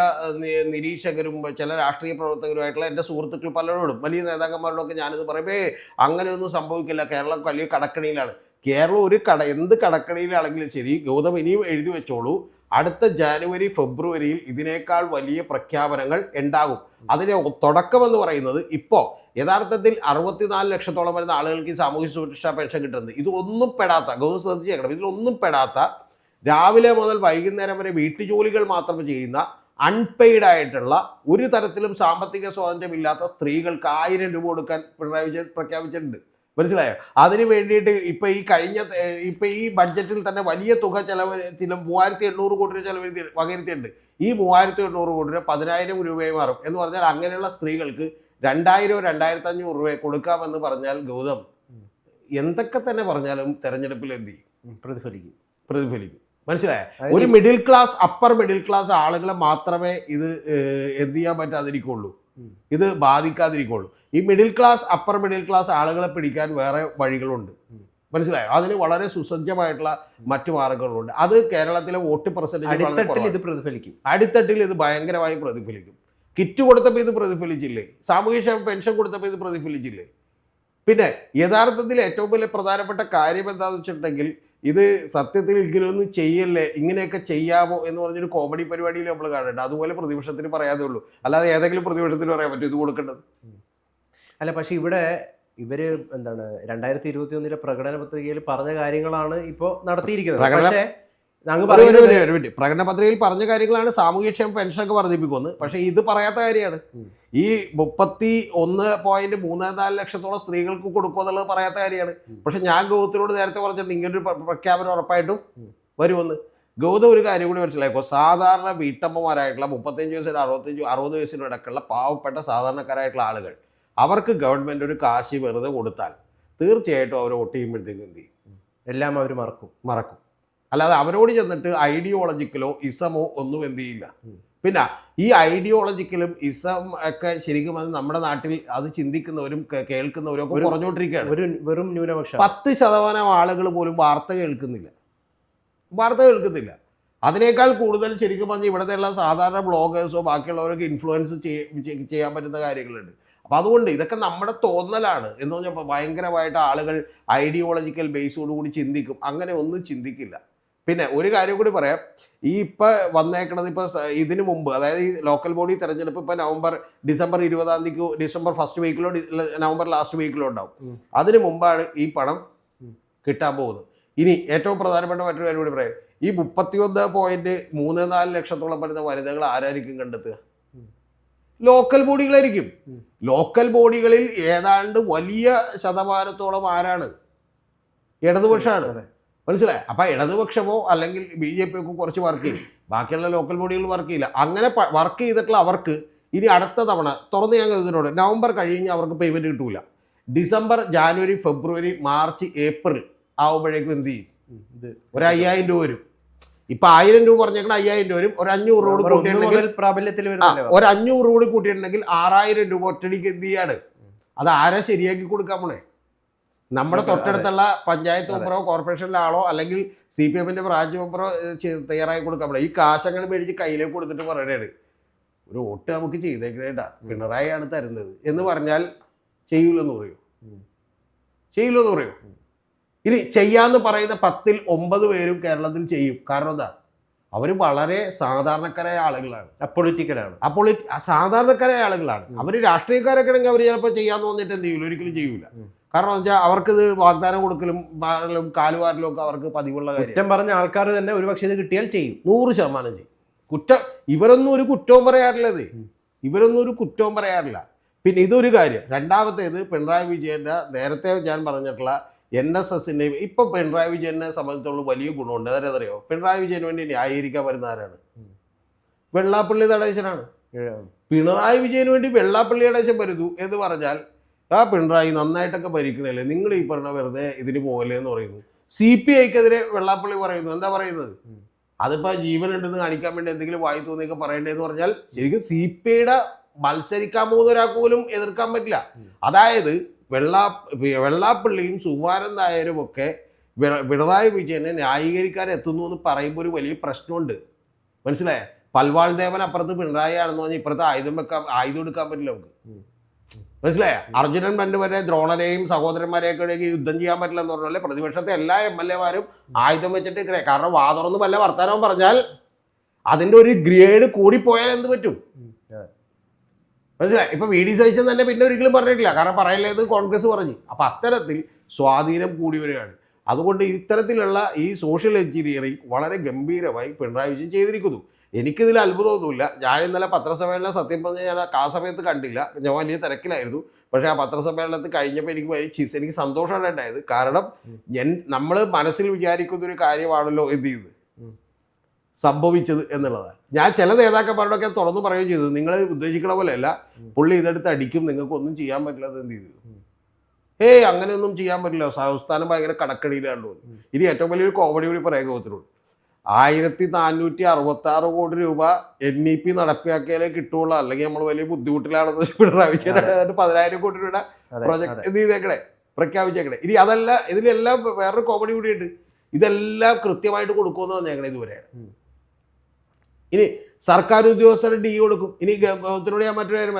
[SPEAKER 2] നിരീക്ഷകരും ചില രാഷ്ട്രീയ പ്രവർത്തകരുമായിട്ടുള്ള എന്റെ സുഹൃത്തുക്കൾ പലരോടും വലിയ നേതാക്കന്മാരോടൊക്കെ ഞാനിത് പറയുമ്പോൾ "ഏയ്, അങ്ങനെയൊന്നും സംഭവിക്കില്ല. കേരളം വലിയ കടക്കണിയിലാണ്. കേരളം ഒരു കട എന്ത് കടക്കണിയിലാണെങ്കിലും ശരി ഗൗതം ഇനിയും എഴുതി വെച്ചോളൂ. അടുത്ത ജാനുവരി ഫെബ്രുവരിയിൽ ഇതിനേക്കാൾ വലിയ പ്രഖ്യാപനങ്ങൾ ഉണ്ടാകും. അതിന് തുടക്കമെന്ന് പറയുന്നത് ഇപ്പോൾ യഥാർത്ഥത്തിൽ അറുപത്തിനാല് ലക്ഷത്തോളം വരുന്ന ആളുകൾക്ക് ഈ സാമൂഹ്യ സുരക്ഷാ പെൻഷൻ കിട്ടുന്നത്. ഇത് ഒന്നും പെടാത്ത ഗൗതം ശ്രദ്ധിച്ചേക്കണം ഇതിലൊന്നും പെടാത്ത രാവിലെ മുതൽ വൈകുന്നേരം വരെ വീട്ടുജോലികൾ മാത്രം ചെയ്യുന്ന അൺപെയ്ഡ് ആയിട്ടുള്ള ഒരു തരത്തിലും സാമ്പത്തിക സ്വാതന്ത്ര്യമില്ലാത്ത സ്ത്രീകൾക്ക് ആയിരം രൂപ കൊടുക്കാൻ പിണറായി വിജയൻ പ്രഖ്യാപിച്ചിട്ടുണ്ട്. മനസ്സിലായോ? അതിന് വേണ്ടിയിട്ട് ഇപ്പൊ ഈ കഴിഞ്ഞ ഇപ്പം ഈ ബഡ്ജറ്റിൽ തന്നെ വലിയ തുക ചെലവ് ചില മൂവായിരത്തി എണ്ണൂറ് കോടി രൂപ ചെലവ് വകരുത്തിയുണ്ട് ഈ മൂവായിരത്തി എണ്ണൂറ് കോടി രൂപ പതിനായിരം രൂപയായി മാറും. എന്ന് പറഞ്ഞാൽ അങ്ങനെയുള്ള സ്ത്രീകൾക്ക് രണ്ടായിരോ രണ്ടായിരത്തി അഞ്ഞൂറ് രൂപ കൊടുക്കാമെന്ന് പറഞ്ഞാൽ ഗൗതം എന്തൊക്കെ തന്നെ പറഞ്ഞാലും തെരഞ്ഞെടുപ്പിൽ എന്ത് ചെയ്യും?
[SPEAKER 1] പ്രതിഫലിക്കും.
[SPEAKER 2] പ്രതിഫലിക്കും. മനസ്സിലായ? ഒരു middle class upper middle class ആളുകളെ മാത്രമേ ഇത് എന്ത് ചെയ്യാൻ പറ്റാതിരിക്കുള്ളൂ. ഇത് ബാധിക്കാതിരിക്കുള്ളൂ. ഈ middle class upper middle class ആളുകളെ പിടിക്കാൻ വേറെ വഴികളുണ്ട്. മനസ്സിലായോ? അതിന് വളരെ സുസജ്ജമായിട്ടുള്ള മറ്റു മാർഗങ്ങളുണ്ട്. അത് കേരളത്തിലെ വോട്ട് പെർസെന്റേജ്.
[SPEAKER 1] ഇത് പ്രതിഫലിക്കും.
[SPEAKER 2] അടിത്തട്ടിൽ ഇത് ഭയങ്കരമായി പ്രതിഫലിക്കും. കിറ്റ് കൊടുത്തപ്പോൾ ഇത് പ്രതിഫലിച്ചില്ലേ? സാമൂഹ്യ പെൻഷൻ കൊടുത്തപ്പോൾ ഇത് പ്രതിഫലിച്ചില്ലേ? പിന്നെ യഥാർത്ഥത്തിൽ ഏറ്റവും വലിയ പ്രധാനപ്പെട്ട കാര്യം എന്താണെന്ന് വെച്ചിട്ടുണ്ടെങ്കിൽ ഇത് സത്യത്തിൽ ഇങ്ങനെയൊന്നും ചെയ്യല്ലേ? ഇങ്ങനെയൊക്കെ ചെയ്യാമോ എന്ന് പറഞ്ഞൊരു കോമഡി പരിപാടിയിൽ നമ്മൾ കാണുന്നുണ്ട്. അതുപോലെ പ്രതിപക്ഷത്തിന് പറയാതെ ഉള്ളൂ. അല്ലാതെ ഏതെങ്കിലും പ്രതിപക്ഷത്തിന് പറയാൻ പറ്റും ഇത് കൊടുക്കേണ്ടത്?
[SPEAKER 1] അല്ല പക്ഷെ ഇവിടെ ഇവർ എന്താണ് രണ്ടായിരത്തി ഇരുപത്തി ഒന്നിലെ പ്രകടന പത്രികയിൽ പറഞ്ഞ കാര്യങ്ങളാണ് ഇപ്പോൾ നടത്തിയിരിക്കുന്നത്.
[SPEAKER 2] പ്രകടന-
[SPEAKER 1] പക്ഷേ
[SPEAKER 2] പ്രകടന പത്രികയിൽ പറഞ്ഞ കാര്യങ്ങളാണ് സാമൂഹ്യക്ഷേമ പെൻഷനൊക്കെ വർദ്ധിപ്പിക്കുന്നത് പക്ഷേ ഇത് പറയാത്ത കാര്യമാണ്. ഈ മുപ്പത്തി ഒന്ന് പോയിന്റ് മൂന്ന് നാല് ലക്ഷത്തോളം സ്ത്രീകൾക്ക് കൊടുക്കുക എന്നുള്ളത് പറയാത്ത കാര്യമാണ്. പക്ഷെ ഞാൻ ഗൗതത്തിനോട് നേരത്തെ പറഞ്ഞിട്ടുണ്ട് ഇങ്ങനൊരു പ്രഖ്യാപനം ഉറപ്പായിട്ടും. വരുമെന്ന്. ഗൗതം ഒരു കാര്യം കൂടി മനസ്സിലാക്കുക സാധാരണ വീട്ടമ്മമാരായിട്ടുള്ള മുപ്പത്തഞ്ച് വയസ്സിന് അറുപത്തഞ്ച് അറുപത് വയസ്സിനും ഇടയ്ക്കുള്ള പാവപ്പെട്ട സാധാരണക്കാരായിട്ടുള്ള ആളുകൾ അവർക്ക് ഗവൺമെന്റ് ഒരു കാശ് വെറുതെ കൊടുത്താൽ തീർച്ചയായിട്ടും അവർ വോട്ട് ചെയ്യുമ്പോഴത്തേക്കും എന്ത് ചെയ്യും?
[SPEAKER 1] എല്ലാം അവർ മറക്കും.
[SPEAKER 2] മറക്കും. അല്ലാതെ അവരോട് ചെന്നിട്ട് ഐഡിയോളജിക്കലോ ഇസമോ ഒന്നും എന്ത് ചെയ്യില്ല. പിന്നെ ഈ ഐഡിയോളജിക്കലും ഇസം ഒക്കെ ശരിക്കും അത് നമ്മുടെ നാട്ടിൽ അത് ചിന്തിക്കുന്നവരും കേൾക്കുന്നവരും ഒക്കെ കുറഞ്ഞുകൊണ്ടിരിക്കുകയാണ്
[SPEAKER 1] ഒരു വെറും ന്യൂനപക്ഷം.
[SPEAKER 2] പത്ത് ശതമാനം ആളുകൾ പോലും വാർത്ത കേൾക്കുന്നില്ല. വാർത്ത കേൾക്കുന്നില്ല. അതിനേക്കാൾ കൂടുതൽ ശരിക്കും പറഞ്ഞാൽ ഇവിടുത്തെ സാധാരണ ബ്ലോഗേഴ്സോ ബാക്കിയുള്ളവരൊക്കെ ഇൻഫ്ലുവൻസ് ചെയ്യാൻ പറ്റുന്ന കാര്യങ്ങളുണ്ട്. അപ്പം അതുകൊണ്ട് ഇതൊക്കെ നമ്മുടെ തോന്നലാണ് എന്ന് പറഞ്ഞാൽ ഭയങ്കരമായിട്ട് ആളുകൾ ഐഡിയോളജിക്കൽ ബേസോട് കൂടി ചിന്തിക്കും. അങ്ങനെ ഒന്നും ചിന്തിക്കില്ല. പിന്നെ ഒരു കാര്യം കൂടി പറയാം. ഈ ഇപ്പം വന്നേക്കണത് ഇപ്പോൾ ഇതിനു മുമ്പ് അതായത് ഈ ലോക്കൽ ബോഡി തെരഞ്ഞെടുപ്പ് ഇപ്പോൾ നവംബർ ഡിസംബർ ഇരുപതാം തീയതി ഡിസംബർ ഫസ്റ്റ് വീക്കിലോ നവംബർ ലാസ്റ്റ് വീക്കിലോ ഉണ്ടാവും. അതിനു മുമ്പാണ് ഈ പണം കിട്ടാൻ പോകുന്നത്. ഇനി ഏറ്റവും പ്രധാനപ്പെട്ട മറ്റൊരു കാര്യം കൂടി പറയാം. ഈ മുപ്പത്തിയൊന്ന് പോയിന്റ് മൂന്ന് നാല് ലക്ഷത്തോളം വരുന്ന വനിതകൾ ആരായിരിക്കും കണ്ടെത്തുക. ലോക്കൽ ബോഡികളായിരിക്കും. ലോക്കൽ ബോഡികളിൽ ഏതാണ്ട് വലിയ ശതമാനത്തോളം ആരാണ്? ഇടതുപക്ഷമാണ്. മനസ്സിലായി? അപ്പൊ ഇടതുപക്ഷമോ അല്ലെങ്കിൽ ബി ജെ പി ഒക്കെ കുറച്ച് വർക്ക് ചെയ്യും. ബാക്കിയുള്ള ലോക്കൽ ബോഡികൾ വർക്ക് ചെയ്യില്ല. അങ്ങനെ വർക്ക് ചെയ്തിട്ടുള്ള അവർക്ക് ഇനി അടുത്ത തവണ തുറന്ന് ഞാൻ ഇതിനോട് നവംബർ കഴിഞ്ഞ് അവർക്ക് പേയ്മെന്റ് കിട്ടൂല. December January February March April ആവുമ്പോഴേക്കും എന്ത് ചെയ്യും? ഒരു അയ്യായിരം രൂപ വരും. ഇപ്പൊ ആയിരം രൂപ പറഞ്ഞേക്കണ അയ്യായിരം രൂപ വരും. ഒരു അഞ്ഞൂറ്
[SPEAKER 1] ഒന്ന്
[SPEAKER 2] കൂട്ടിയിട്ടുണ്ടെങ്കിൽ ഒരു അഞ്ഞൂറ് കൂടി കൂട്ടിയിട്ടുണ്ടെങ്കിൽ ആറായിരം രൂപ ഒറ്റടിക്ക് എന്ത് ചെയ്യാണ്? അത് ആരാ ശരിയാക്കി കൊടുക്കാൻ പോണേ? നമ്മുടെ തൊട്ടടുത്തുള്ള പഞ്ചായത്ത്. മെമ്പറോ കോർപ്പറേഷനിലെ ആളോ അല്ലെങ്കിൽ സി പി എമ്മിന്റെ ബ്രാഞ്ച് മെമ്പറോ തയ്യാറാക്കി കൊടുക്കാൻ പോണേ. ഈ കാശങ്ങൾ മേടിച്ച് കയ്യിലേക്ക് കൊടുത്തിട്ട് പറയണേണ്. ഒരു വോട്ട് നമുക്ക് ചെയ്തേക്കണേട്ടാ പിണറായിയാണ് തരുന്നത് എന്ന് പറഞ്ഞാൽ ചെയ്യൂലെന്ന് പറയൂ. ചെയ്യൂലെന്ന് പറയൂ? ഇനി ചെയ്യാന്ന് പറയുന്ന പത്തിൽ ഒമ്പത് പേരും കേരളത്തിൽ ചെയ്യും. കാരണം എന്താ? അവർ വളരെ സാധാരണക്കാരായ ആളുകളാണ്.
[SPEAKER 1] അപ്പൊളിറ്റിക്കലാണ്
[SPEAKER 2] അപ്പോൾ സാധാരണക്കാരായ ആളുകളാണ്. അവർ രാഷ്ട്രീയക്കാരൊക്കെ ആണെങ്കിൽ അവർ ചിലപ്പോൾ ചെയ്യാന്ന് തോന്നിയിട്ട് എന്ത് ചെയ്യില്ല ഒരിക്കലും ചെയ്യൂല. കാരണം എന്ന് വെച്ചാൽ അവർക്കിത് വാഗ്ദാനം കൊടുക്കലും വാരലും കാലുവാരലും ഒക്കെ അവർക്ക് പതിവുള്ള കാര്യം
[SPEAKER 1] കുറ്റം പറഞ്ഞ ആൾക്കാർ തന്നെ ഒരു പക്ഷേ ഇത് കിട്ടിയാൽ ചെയ്യും.
[SPEAKER 2] നൂറ് ശതമാനം ചെയ്യും. കുറ്റം ഇവരൊന്നും ഒരു കുറ്റവും പറയാറില്ല ഇത്. ഇവരൊന്നും ഒരു കുറ്റവും പറയാറില്ല. പിന്നെ ഇതൊരു കാര്യം രണ്ടാമത്തേത് പിണറായി വിജയന്റെ നേരത്തെ ഞാൻ പറഞ്ഞിട്ടുള്ള എൻ എസ് എസിന്റെയും ഇപ്പൊ പിണറായി വിജയനെ സംബന്ധിച്ചുള്ള വലിയ ഗുണമുണ്ട്. അറിയോ? പിണറായി വിജയന് വേണ്ടി ന്യായീകരിക്കാൻ വരുന്ന ആരാണ്. വെള്ളാപ്പള്ളി നടേശനാണ്. പിണറായി വിജയന് വേണ്ടി വെള്ളാപ്പള്ളി നടേശൻ വരുന്നു എന്ന് പറഞ്ഞാൽ ആ പിണറായി നന്നായിട്ടൊക്കെ ഭരിക്കണല്ലേ? നിങ്ങൾ ഈ പറഞ്ഞ വെറുതെ ഇതിന് പോകല്ലേ എന്ന് പറയുന്നു. സി പി ഐക്കെതിരെ വെള്ളാപ്പള്ളി പറയുന്നു. എന്താ പറയുന്നത്?
[SPEAKER 1] അതിപ്പോൾ
[SPEAKER 2] ജീവൻ ഉണ്ടെന്ന് കാണിക്കാൻ വേണ്ടി എന്തെങ്കിലും വായി തോന്നിയൊക്കെ പറയണ്ടേന്ന് പറഞ്ഞാൽ ശരിക്കും സി പി ഐയുടെ മത്സരിക്കാൻ പോകുന്ന ഒരാൾക്ക് പോലും എതിർക്കാൻ പറ്റില്ല. അതായത് വെള്ളാ വെള്ളാപ്പള്ളിയും സുകുമാരൻ നായരും ഒക്കെ പിണറായി വിജയനെ ന്യായീകരിക്കാൻ എത്തുന്നു എന്ന് പറയുമ്പോൾ ഒരു വലിയ പ്രശ്നമുണ്ട്. മനസ്സിലായേ? പൽവാൾ ദേവൻ അപ്പുറത്ത് പിണറായി ആണെന്ന് പറഞ്ഞാൽ ഇപ്പുറത്ത് ആയുധം വെക്കാൻ ആയുധം എടുക്കാൻ പറ്റില്ല നമുക്ക്. മനസ്സിലായ? അർജുനൻ പണ്ട് വരെ ദ്രോണരെയും സഹോദരന്മാരെയൊക്കെ ഇടയ്ക്ക് യുദ്ധം ചെയ്യാൻ പറ്റില്ല എന്ന് പറഞ്ഞാൽ പ്രതിപക്ഷത്തെ എല്ലാ എം എൽ എമാരും ആയുധം വെച്ചിട്ട് കാരണം വാതുറന്ന് വല്ല വർത്തമാനവും പറഞ്ഞാൽ അതിന്റെ ഒരു ഗ്രേഡ് കൂടിപ്പോയാൽ എന്ത് പറ്റും. മനസ്സിലായി? ഇപ്പൊ വി ഡി സതീശൻ തന്നെ പിന്നെ ഒരിക്കലും പറഞ്ഞിട്ടില്ല. കാരണം പറയലേത് കോൺഗ്രസ് പറഞ്ഞു. അപ്പൊ അത്തരത്തിൽ സ്വാധീനം കൂടി വരികയാണ്. അതുകൊണ്ട് ഇത്തരത്തിലുള്ള ഈ സോഷ്യൽ എഞ്ചിനീയറിംഗ് വളരെ ഗംഭീരമായി പിണറായി വിജയൻ ചെയ്തിരിക്കുന്നു. എനിക്കിതിൽ അത്ഭുതമൊന്നുമില്ല. ഞാൻ ഇന്നലെ പത്രസമ്മേളനം സത്യം പറഞ്ഞാൽ ഞാൻ ആ സമയത്ത് കണ്ടില്ല. ഞാൻ വലിയ തിരക്കിലായിരുന്നു. പക്ഷേ ആ പത്രസമ്മേളനത്തിൽ കഴിഞ്ഞപ്പോൾ എനിക്ക് ചിസ് എനിക്ക് സന്തോഷമാണ് ഉണ്ടായത്. കാരണം ഞാൻ നമ്മൾ മനസ്സിൽ വിചാരിക്കുന്ന ഒരു കാര്യമാണല്ലോ എന്ത് ചെയ്തത്.
[SPEAKER 1] ഉം.
[SPEAKER 2] സംഭവിച്ചത് എന്നുള്ളതാണ്. ഞാൻ ചില നേതാക്കന്മാരോടൊക്കെ തുറന്നു പറയുകയും ചെയ്തു. നിങ്ങൾ ഉദ്ദേശിക്കണ പോലെയല്ല. പുള്ളി ഇതെടുത്ത് അടിക്കും. നിങ്ങൾക്ക് ഒന്നും ചെയ്യാൻ പറ്റില്ല അത് എന്ത് ചെയ്തു? ഏയ് അങ്ങനെയൊന്നും ചെയ്യാൻ പറ്റില്ല. സംസ്ഥാനം ഭയങ്കര കടക്കടിയിലാണ്ട്
[SPEAKER 1] ഉം.
[SPEAKER 2] ഇനി ഏറ്റവും വലിയൊരു കോമഡി കൂടി പറയാൻ ഗോത്തിനോട് ആയിരത്തി നാനൂറ്റി അറുപത്തി ആറ് കോടി രൂപ എൻ ഇ പി നടപ്പിലാക്കിയാലേ കിട്ടുള്ളൂ അല്ലെങ്കിൽ നമ്മൾ വലിയ ബുദ്ധിമുട്ടിലാണെന്ന് പിണറായി വിജയൻ പതിനായിരം കോടി രൂപയുടെ പ്രൊജക്ട്. എന്ത് ചെയ്തേക്കണേ? പ്രഖ്യാപിച്ചേക്കണേ. ഇനി അതല്ല ഇതിലെല്ലാം വേറൊരു കോമഡി കൂടിയുണ്ട് ഇതെല്ലാം കൃത്യമായിട്ട് കൊടുക്കുമെന്ന് പറഞ്ഞേക്കണേ ഇതുവരെ
[SPEAKER 1] ഉം.
[SPEAKER 2] ഇനി സർക്കാർ ഉദ്യോഗസ്ഥർ ഡി കൊടുക്കും. ഇനി ഗവത്തിനോട് ഞാൻ മറ്റൊരു കാര്യം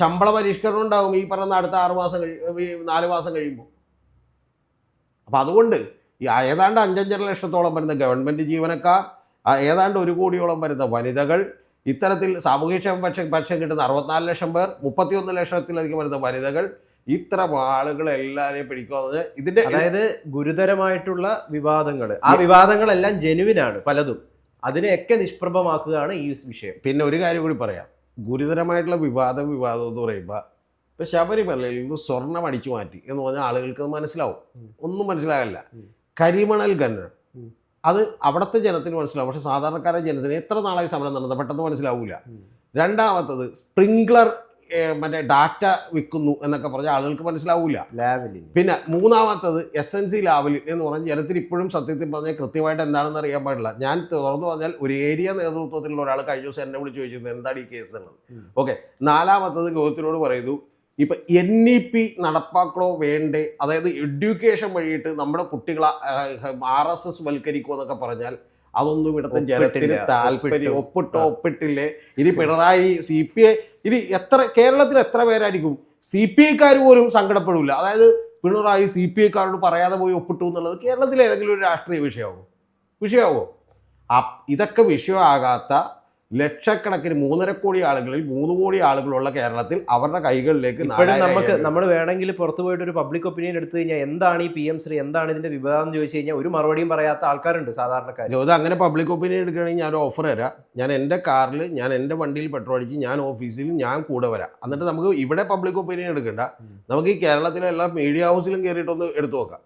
[SPEAKER 2] ശമ്പള പരിഷ്കരണം ഉണ്ടാകും ഈ പറഞ്ഞ അടുത്ത ആറ് മാസം കഴി നാല് മാസം കഴിയുമ്പോൾ. അപ്പം അതുകൊണ്ട് ഈ ഏതാണ്ട് അഞ്ചഞ്ചര ലക്ഷത്തോളം വരുന്ന ഗവൺമെന്റ് ജീവനക്കാർ ഏതാണ്ട് ഒരു കോടിയോളം വരുന്ന വനിതകൾ ഇത്തരത്തിൽ സാമൂഹ്യക്ഷേമ പക്ഷം പക്ഷം കിട്ടുന്ന അറുപത്തിനാല് ലക്ഷം പേർ മുപ്പത്തിയൊന്ന് ലക്ഷത്തിലധികം വരുന്ന വനിതകൾ ഇത്ര ആളുകൾ എല്ലാവരെയും പിടിക്കുക ഇതിന്റെ
[SPEAKER 1] അതായത് ഗുരുതരമായിട്ടുള്ള വിവാദങ്ങൾ ആ വിവാദങ്ങളെല്ലാം ജെനുവിനാണ് പലതും. അതിനെയൊക്കെ നിഷ്പ്രഭമാക്കുകയാണ് ഈ വിഷയം.
[SPEAKER 2] പിന്നെ ഒരു കാര്യം കൂടി പറയാം. ഗുരുതരമായിട്ടുള്ള വിവാദം വിവാദം എന്ന് പറയുമ്പോൾ ഇപ്പൊ ശബരിമലയിൽ നിന്ന് സ്വർണം അടിച്ചു മാറ്റി എന്ന് പറഞ്ഞാൽ ആളുകൾക്ക് അത് മനസ്സിലാവും. ഒന്നും മനസ്സിലാകില്ല. കരിമണൽ ഖനനം അത് അവിടുത്തെ ജനത്തിന് മനസ്സിലാവും. പക്ഷെ സാധാരണക്കാരെ ജനത്തിന് എത്ര നാളായി സമരം നടന്നത്? പെട്ടെന്ന് മനസ്സിലാവില്ല. രണ്ടാമത്തത് സ്പ്രിംഗ്ലർ മറ്റേ ഡാറ്റ വിൽക്കുന്നു എന്നൊക്കെ പറഞ്ഞാൽ ആളുകൾക്ക് മനസ്സിലാവില്ല
[SPEAKER 1] ലാവലിന്
[SPEAKER 2] പിന്നെ മൂന്നാമത്തത് എസ് എൻ സി ലാവലിൽ എന്ന് പറഞ്ഞാൽ ജനത്തിന് ഇപ്പോഴും സത്യത്തിൽ പറഞ്ഞാൽ കൃത്യമായിട്ട് എന്താണെന്ന് അറിയാൻ പാടില്ല. ഞാൻ തുറന്നു പറഞ്ഞാൽ ഒരു ഏരിയ നേതൃത്വത്തിലുള്ള ഒരാൾ കഴിഞ്ഞ ദിവസം എന്നെ വിളിച്ച് ചോദിച്ചിരുന്നു എന്താണ് ഈ കേസ് എന്നുള്ളത്. ഓക്കെ. നാലാമത്തത് ഗൗതത്തിനോട് പറയുന്നു ഇപ്പൊ എൻ ഇ പി നടപ്പാക്കണോ വേണ്ടേ? അതായത് എഡ്യൂക്കേഷൻ വഴിയിട്ട് നമ്മുടെ കുട്ടികളെ ആർ എസ് എസ് വൽക്കരിക്കുമോ എന്നൊക്കെ പറഞ്ഞാൽ അതൊന്നും ഇവിടുത്തെ ജനത്തിന്. താല്പര്യം.
[SPEAKER 1] ഒപ്പിട്ടോ.
[SPEAKER 2] ഒപ്പിട്ടില്ലേ? ഇനി പിണറായി സി പി ഐ ഇനി എത്ര കേരളത്തിൽ എത്ര പേരായിരിക്കും? സി പി ഐക്കാർ പോലും സങ്കടപ്പെടില്ല അതായത് പിണറായി സി പി ഐക്കാരോട് പറയാതെ പോയി ഒപ്പിട്ടു എന്നുള്ളത് കേരളത്തിലെ ഏതെങ്കിലും ഒരു രാഷ്ട്രീയ വിഷയമാകുമോ? വിഷയമാകുമോ? ഇതൊക്കെ വിഷയമാകാത്ത ലക്ഷക്കണക്കിന് മൂന്നര കോടി ആളുകളിൽ മൂന്ന് കോടി ആളുകളുള്ള കേരളത്തിൽ അവരുടെ കൈകളിലേക്ക്
[SPEAKER 1] നമുക്ക് നമ്മൾ വേണമെങ്കിൽ പുറത്തു പോയിട്ട് ഒരു പബ്ലിക് ഒപ്പീനിയൻ എടുത്തു കഴിഞ്ഞാൽ എന്താണ് ഈ പി എം ശ്രീ എന്താണ് ഇതിന്റെ വിവാദം എന്ന് ചോദിച്ചു കഴിഞ്ഞാൽ ഒരു മറുപടിയും പറയാത്ത ആൾക്കാരുണ്ട് സാധാരണക്കാർ
[SPEAKER 2] ഇത് അങ്ങനെ പബ്ലിക് ഒപ്പീനിയൻ എടുക്കുകയാണെങ്കിൽ ഞാൻ ഓഫർ തരാം. ഞാൻ എന്റെ കാറിൽ ഞാൻ എന്റെ വണ്ടിയിൽ പെട്രോൾ അടിച്ച് ഞാൻ ഓഫീസിൽ ഞാൻ കൂടെ വരാം. എന്നിട്ട് നമുക്ക് ഇവിടെ പബ്ലിക് ഒപ്പീനിയൻ എടുക്കണ്ട. നമുക്ക് ഈ കേരളത്തിലെ എല്ലാ മീഡിയ ഹൗസിലും കയറിയിട്ടൊന്ന് എടുത്തു നോക്കാം.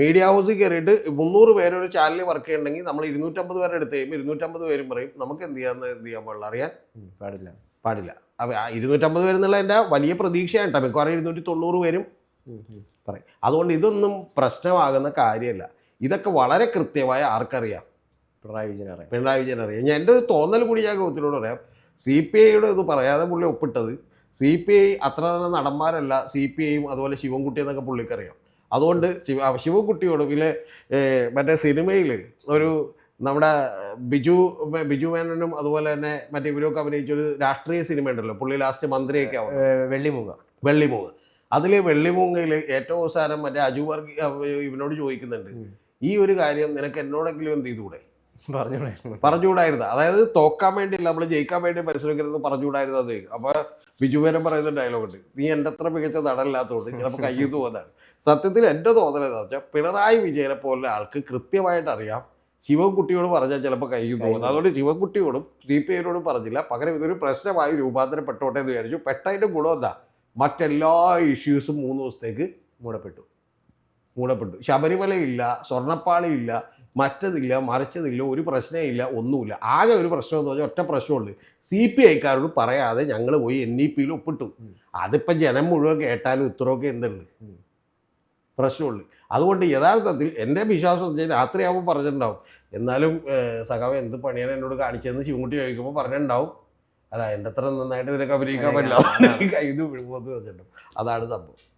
[SPEAKER 2] മീഡിയ ഹൗസിൽ കയറിയിട്ട് മുന്നൂറ് പേരൊരു ചാനലിൽ വർക്ക് ചെയ്യണമെങ്കിൽ നമ്മൾ ഇരുന്നൂറ്റമ്പത് പേരെ എടുത്ത് കഴിയുമ്പോൾ ഇരുന്നൂറ്റമ്പത് പേരും പറയും നമുക്ക് എന്ത് ചെയ്യാന്ന് എന്ത് ചെയ്യാൻ പാടില്ല അറിയാൻ
[SPEAKER 1] പാടില്ല.
[SPEAKER 2] പാടില്ല. അപ്പോൾ ആ ഇരുന്നൂറ്റമ്പത് പേരെന്നുള്ള എന്റെ വലിയ പ്രതീക്ഷയാണ് കേട്ടോ. മിക്കവാറും ഇരുന്നൂറ്റി തൊണ്ണൂറ് പേരും. പറയും. അതുകൊണ്ട് ഇതൊന്നും പ്രശ്നമാകുന്ന കാര്യമല്ല. ഇതൊക്കെ വളരെ കൃത്യമായ ആർക്കറിയാം.
[SPEAKER 1] പിണറായി വിജയൻ അറിയാം.
[SPEAKER 2] പിണറായി വിജയൻ അറിയാം. ഞാൻ എന്റെ ഒരു തോന്നൽ കൂടി ഞാൻ ഗൗത്തിനോട് പറയാം. സി പി ഐയുടെ ഇത് പറയാതെ പുള്ളി ഒപ്പിട്ടത് സി പി ഐ അത്ര തന്നെ നടന്മാരല്ല. സി പി ഐയും അതുപോലെ ശിവൻകുട്ടി എന്നൊക്കെ പുള്ളിക്കറിയാം. അതുകൊണ്ട് ശിവ ശിവൻകുട്ടിയോട് പിന്നെ മറ്റേ സിനിമയിൽ ഒരു നമ്മുടെ ബിജു ബിജു മേനനും അതുപോലെ തന്നെ മറ്റേ ഇവരൊക്കെ അഭിനയിച്ചൊരു രാഷ്ട്രീയ സിനിമ ഉണ്ടല്ലോ പുള്ളി ലാസ്റ്റ് മന്ത്രിയൊക്കെ ആവും
[SPEAKER 1] വെള്ളിമൂങ്ങ.
[SPEAKER 2] വെള്ളിമൂങ്ങ. അതിൽ വെള്ളിമൂങ്ങയിൽ ഏറ്റവും അവസാനം മറ്റേ അജു വർഗി ഇവനോട് ചോദിക്കുന്നുണ്ട് ഈ ഒരു കാര്യം നിനക്ക് എന്നോടെങ്കിലും എന്ത് ചെയ്തുകൂടെ? പറഞ്ഞുകൂടായിരുന്നു. അതായത് തോക്കാൻ വേണ്ടിയില്ല നമ്മൾ ജയിക്കാൻ വേണ്ടി പരിശ്രമിക്കരുത് പറഞ്ഞുകൂടായിരുന്നു അത്. അപ്പൊ ബിജുവേരൻ പറയുന്ന ഡയലോഗ് ഉണ്ട് നീ എന്റെ അത്ര മികച്ച നടല്ലാത്തതുകൊണ്ട് ചിലപ്പോൾ കയ്യിൽ തോന്നാണ് സത്യത്തിൽ എന്റെ തോന്നലെന്ന് വെച്ചാൽ പിണറായി വിജയനെ പോലുള്ള ആൾക്ക് കൃത്യമായിട്ട് അറിയാം ശിവൻകുട്ടിയോട് പറഞ്ഞാൽ ചിലപ്പോൾ കഴിക്കും തോന്നുന്നു. അതുകൊണ്ട് ശിവൻകുട്ടിയോടും സി പി ഐയോടും പറഞ്ഞില്ല. പകരം ഇതൊരു പ്രശ്നമായി രൂപാന്തരപ്പെട്ടോട്ടെ എന്ന് വിചാരിച്ചു. പെട്ടതിന്റെ ഗുണം എന്താ? മറ്റെല്ലാ ഇഷ്യൂസും മൂന്ന് ദിവസത്തേക്ക്
[SPEAKER 1] മൂടപ്പെട്ടു.
[SPEAKER 2] മൂടപ്പെട്ടു. ശബരിമലയില്ല സ്വർണപ്പാളിയില്ല മറ്റതില്ല മറിച്ചതില്ല ഒരു പ്രശ്നമില്ല ഒന്നുമില്ല. ആകെ ഒരു പ്രശ്നം എന്ന് പറഞ്ഞാൽ ഒറ്റ പ്രശ്നമുണ്ട് സി പി ഐക്കാരോട് പറയാതെ ഞങ്ങൾ പോയി എൻ ഇ പിയിൽ ഒപ്പിട്ടു.
[SPEAKER 1] അതിപ്പോൾ
[SPEAKER 2] അതിപ്പം ജനം മുഴുവൻ കേട്ടാലും ഇത്രയൊക്കെ എന്തുള്ളു? പ്രശ്നമുള്ളു. അതുകൊണ്ട് യഥാർത്ഥത്തിൽ എന്റെ വിശ്വാസം രാത്രിയാകുമ്പോൾ പറഞ്ഞിട്ടുണ്ടാവും. എന്നാലും സഖാവ് എന്ത് പണിയാണ് എന്നോട് കാണിച്ചതെന്ന് ശിവൻകുട്ടി ചോദിക്കുമ്പോൾ പറഞ്ഞിട്ടുണ്ടാവും. അല്ല എന്റെ അത്ര നന്നായിട്ട് ഇതിനൊക്കെ അഭിനയിക്കാൻ പറ്റില്ല. പറഞ്ഞിട്ടുണ്ടാവും. അതാണ് സംഭവം.